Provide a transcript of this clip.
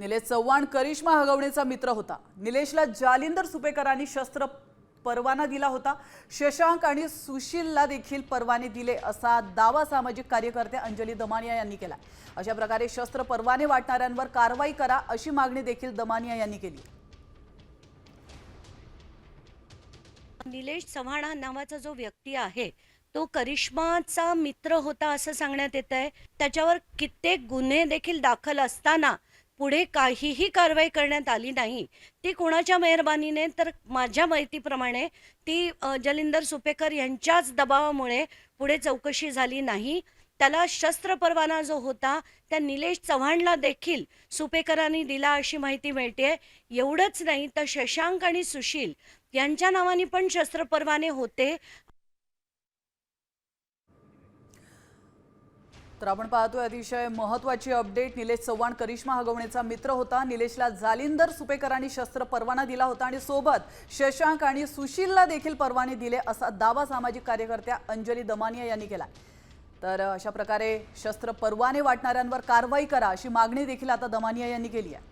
निलेश चव्हाण करिश्मा हगवणेचा मित्र होता. निलेशला जालिंदर सुपेकरांनी शस्त्र परवाना दिला होता. शशांक आणि सुशीलला देखील परवाने दिले असा दावा सामाजिक कार्यकर्ते अंजली दमानिया यांनी केला. अशा प्रकारे शस्त्र परवाने वाटणाऱ्यांवर कारवाई करा अशी मागणी देखील दमानिया यांनी केली. निलेश चव्हाण हा नावाचा जो व्यक्ती आहे तो करिश्माचा मित्र होता असं सांगण्यात येत आहे त्याच्यावर कित्येक गुन्हे देखील दाखल असताना पुढे काहीही कारवाई करण्यात आली नाही. ती कोणाच्या मेहरबानीने? तर माझ्या माहितीप्रमाणे ती जलिंदर सुपेकर यांच्याच दबावामुळे पुढे चौकशी झाली नाही. त्याला शस्त्र परवाना जो होता त्या निलेश चव्हाणला देखील सुपेकरांनी दिला अशी माहिती मिळते एवढंच नाही तर शशांक आणि सुशील यांच्या नावाने पण शस्त्र परवाने होते. तर आपण पाहतोय अतिशय महत्वाची अपडेट निलेश चव्हाण करिश्मा हगवणेचा मित्र होता. निलेशला जालिंदर सुपेकरांनी शस्त्र परवाना दिला होता आणि सोबत शशांक आणि सुशीलला देखील परवाने दिले असा दावा सामाजिक कार्यकर्त्या अंजली दमानिया यांनी केला. तर अशा प्रकारे शस्त्र परवाने वाटणाऱ्यांवर कारवाई करा अशी मागणी देखील आता दमानिया यांनी केली आहे.